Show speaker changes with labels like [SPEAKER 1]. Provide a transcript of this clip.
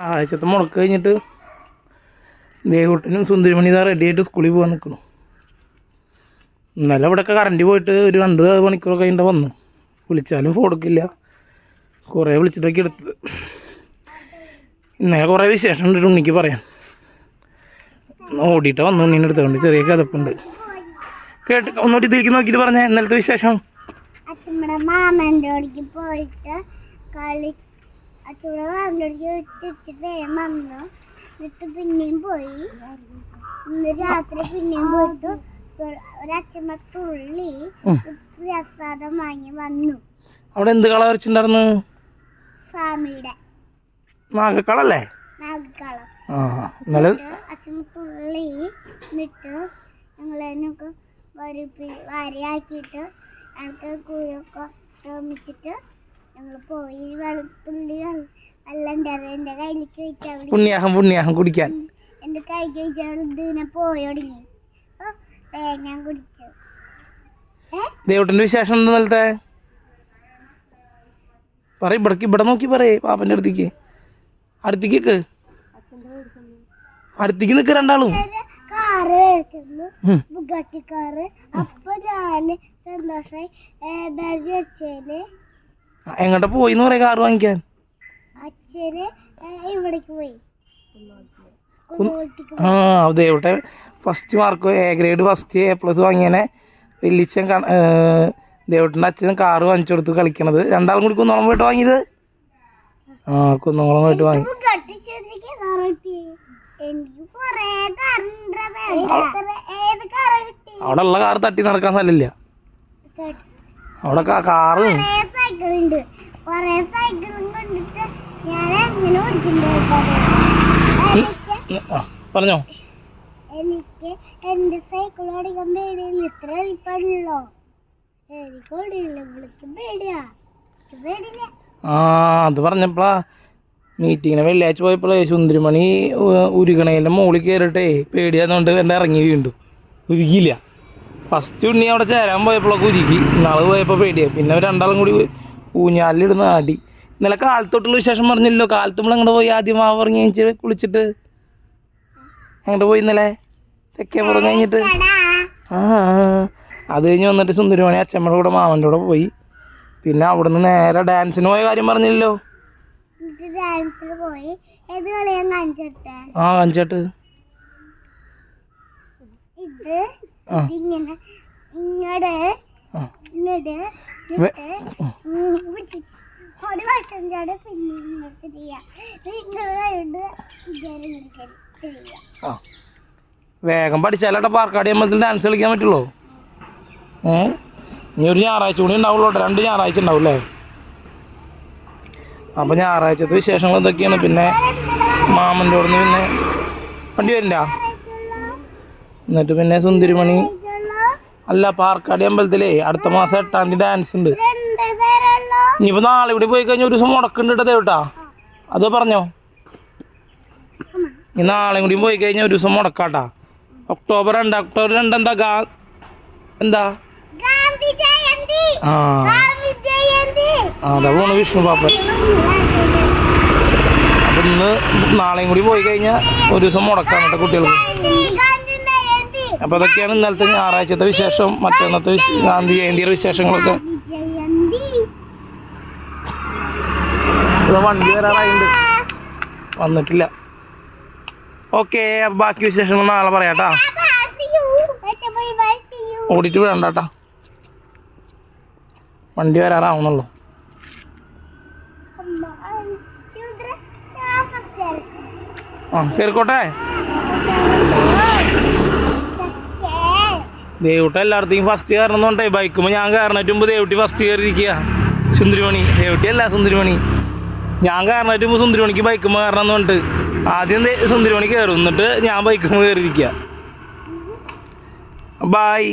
[SPEAKER 1] ആഴ്ചത്തെ മുടക്ക് കഴിഞ്ഞിട്ട് ദേവൂട്ടനും സുന്ദരിമണി ഇതാ റെഡി ആയിട്ട് സ്കൂളിൽ പോകാൻ നിൽക്കുന്നു ഇന്നലെ ഇവിടെയൊക്കെ കറണ്ട് പോയിട്ട് ഒരു രണ്ട് മണിക്കൂർ കഴിഞ്ഞിട്ട് വന്നു. വിളിച്ചാലും ഫോൺ എടുക്കില്ല. കുറേ വിളിച്ചിട്ടൊക്കെ എടുത്തത്. ഇന്നലെ കുറേ വിശേഷം ഉണ്ട് ഉണ്ണിക്ക് ഒന്ന് ഓടിയിട്ട് വന്നു ഉണ്ണീന്റെ അടുത്തുകൊണ്ട് ചെറിയ കഥപ്പുണ്ട്. കേട്ട് ഒന്നുകൂടി ഇതിലേക്ക് നോക്കിയിട്ട് പറഞ്ഞ ഇന്നലത്തെ വിശേഷം.
[SPEAKER 2] പോയിട്ട് കളി അച്ഛമ്മടെ മാമന്റെ അടുക്ക് തിരിച്ചിട്ട് വേഗം വന്നു. എന്നിട്ട് പിന്നെയും പോയി. ഇന്ന് രാത്രി പിന്നെയും പോയിട്ട് ഒരച്ഛമ്മ തുള്ളി. പ്രസാദം വാങ്ങി വന്നു.
[SPEAKER 1] അവിടെ എന്ത് കള വരച്ചിട്ടുണ്ടായിരുന്നു?
[SPEAKER 2] സ്വാമിയുടെ.
[SPEAKER 1] നാഗക്കളല്ലേ?
[SPEAKER 2] നാഗക്കളം.
[SPEAKER 1] ആ
[SPEAKER 2] അച്ഛമ്മ തുള്ളി എന്നിട്ട് ഞങ്ങളതിനൊക്കെ വരിപ്പി വാരിയാക്കിയിട്ട് ഞങ്ങൾക്ക് കുഴിയൊക്കെ നിർമ്മിച്ചിട്ട് ഞങ്ങൾ പോയി വെളുത്തുള്ളി വെള്ളം എന്റെ കയ്യിലേക്ക് വെച്ചാൽ
[SPEAKER 1] പുണ്യാഹം പുണ്യാഹം കുടിക്കാൻ.
[SPEAKER 2] എന്റെ കൈക്ക് വെച്ചാൽ ഇതിനെ പോയി തുടങ്ങി. അപ്പോൾ തേങ്ങ കുടിച്ചു. ഏ?
[SPEAKER 1] ദേവട്ടന്റെ വിശേഷം എന്താ ഇന്നലത്തെ? പറ ഇവിടേക്ക് ഇവിടെ നോക്കി പറയേ പാപ്പന്റെ അടുത്തേക്ക്. അടുത്തേക്ക് നിക്ക്. അടുത്തേക്ക് നിക്ക് രണ്ടാളും.
[SPEAKER 2] കാറ്. Bugatti car. അപ്പൊ ഞാൻ സന്തോഷമായി വെച്ചേന്
[SPEAKER 1] എങ്ങോട്ടാ പോയി എന്ന് പറയാ കാറ് വാങ്ങിക്കാൻ?
[SPEAKER 2] അച്ഛന് ഇവിടേക്ക് പോയി.
[SPEAKER 1] ആ ദേവട്ടെ first mark A grade first A plus വാങ്ങിയനെ വലിയച്ഛൻ ഏ, ദേവട്ടന്റെ അച്ഛൻ കാറ് വാങ്ങിച്ചു കൊടുത്ത് കളിക്കണത്. രണ്ടാളും കൂടി കുന്നോളം പോയിട്ട് വാങ്ങിയത്? ആ കുന്നോളം പോയിട്ട് വാങ്ങി അവിടെ ഉള്ള കാറ് തട്ടി നടക്കാൻ സ്ഥലമില്ല. അവിടെ കൊറേ
[SPEAKER 2] സൈക്കിൾ ഉണ്ട്. കുറെ സൈക്കിളും കൊണ്ടിട്ട് ഞാൻ എങ്ങനെ ഓടിക്കുന്നുണ്ട്
[SPEAKER 1] പറഞ്ഞോ.
[SPEAKER 2] എനിക്ക് എന്റെ സൈക്കിൾ ഓടിക്കാൻ പേടിയില്ല. ഇത്ര എളുപ്പമല്ലോ എനിക്ക് ഓടിയില്ല വിളിക്ക് പേടിയാ. പേടിയില്ല.
[SPEAKER 1] ആ അത് പറഞ്ഞപ്പോളാ മീറ്റിങ്ങിന് വെള്ളിയാഴ്ച പോയപ്പോഴേ സുന്ദരിമണി ഉരുകണേന്റെ മുകളിൽ കയറിട്ടേ പേടിയാന്നുകൊണ്ട് എന്റെ ഇറങ്ങി വീണ്ടും. ഉരുകിയില്ല. ഫസ്റ്റ് ഉണ്ണി അവിടെ ചേരാൻ പോയപ്പോഴൊക്കെ ഉരുക്കി നാളെ പോയപ്പോൾ പേടിയായി. പിന്നെ രണ്ടാളും കൂടി ഊഞ്ഞാലിടുന്ന ആടി. ഇന്നലെ കാലത്തോട്ടുള്ള വിശേഷം പറഞ്ഞില്ലല്ലോ. കാലത്ത് നമ്മൾ അങ്ങോട്ട് പോയി? ആദ്യം ആ ഇറങ്ങി കഴിഞ്ഞിട്ട് കുളിച്ചിട്ട്. അങ്ങോട്ട് പോയി ഇന്നലെ? തെക്കേ പുറം കഴിഞ്ഞിട്ട്. ആ അത് കഴിഞ്ഞ് വന്നിട്ട് സുന്ദരിമണി അച്ഛമ്മയുടെ കൂടെ മാമന്റെ കൂടെ പോയി. പിന്നെ അവിടുന്ന് നേരെ ഡാൻസിന് പോയ കാര്യം പറഞ്ഞില്ലല്ലോ. ആ കാണിച്ചിട്ട്.
[SPEAKER 2] ഇങ്ങടെ ഇങ്ങടെ ഒരു വർഷം ചാട് പിന്നെ ചെയ്യാം.
[SPEAKER 1] വേഗം പഠിച്ചാലേ പാർക്കാടി അമ്പലത്തിൽ ഡാൻസ് കളിക്കാൻ പറ്റുള്ളൂ. ഏ? ഇനി ഒരു ഞായറാഴ്ച കൂടി ഉണ്ടാവുള്ളൂ രണ്ട് ഞായറാഴ്ച ഉണ്ടാവും അല്ലേ? അപ്പൊ ഞായറാഴ്ചത്തെ വിശേഷങ്ങൾ ഇതൊക്കെയാണ് പിന്നെ മാമന്റെ അവിടെ നിന്ന് പിന്നെ വണ്ടി വരണ്ട എന്നിട്ട് പിന്നെ സുന്ദരിമണി. അല്ല പാർക്കാടി അമ്പലത്തിലേ അടുത്ത മാസം എട്ടാം തീയതി ഡാൻസ് ഉണ്ട്. ഇനിയിപ്പോ നാളെ ഇവിടെ പോയി കഴിഞ്ഞാൽ ഒരു ദിവസം മുടക്കുണ്ട് കേട്ടാ. ദേവട്ടാ അത് പറഞ്ഞോ? ഇനി നാളെ കൂടി പോയി കഴിഞ്ഞാൽ ഒരു ദിവസം മുടക്കാട്ടാ. ഒക്ടോബർ രണ്ട് ഒക്ടോബർ രണ്ട് എന്താ ഗാ എന്താ? ആ. അതാ പോണ് വിഷ്ണു പാപ്പൻ. അപ്പൊ ഇന്ന് നാളെയും കൂടി പോയി കഴിഞ്ഞാൽ ഒരു ദിവസം മുടക്കാണ് കേട്ടോ കുട്ടികൾക്ക്
[SPEAKER 2] ഗാന്ധി ജയന്തി
[SPEAKER 1] അപ്പൊ അതൊക്കെയാണ് ഇന്നലത്തെ ഞായറാഴ്ചത്തെ വിശേഷം മറ്റന്നത്തെ ഗാന്ധി ജയന്തിയുടെ വിശേഷങ്ങളൊക്കെ. വണ്ടി വരാറായിട്ടുണ്ട് വന്നിട്ടില്ല. ഓക്കെ ബാക്കി വിശേഷങ്ങൾ നാളെ പറയാട്ടാ. ഓടിട്ട് വേണ്ടാട്ടാ വണ്ടി വരാറാവുന്നുള്ളൂ. ആ കയറിക്കോട്ടെ ദേവുട്ട എല്ലായിടത്തേക്കും ഫസ്റ്റ് കയറണമെന്നുണ്ടേ ബൈക്കുമ്പോൾ ഞാൻ കയറണേറ്റ് മുമ്പ് ദേവൂട്ടി ഫസ്റ്റ് കയറിയിരിക്കുക സുന്ദരിമണി. ദേവൂട്ടി അല്ല സുന്ദരിമണി. ഞാൻ കയറണേറ്റ് മുമ്പ് സുന്ദരിമണിക്ക് ബൈക്കുമ്പോൾ കയറണം ആദ്യം സുന്ദരിമണി കയറും. എന്നിട്ട് ഞാൻ ബൈക്കുമ്പോൾ കയറിയിരിക്കുക ബായ്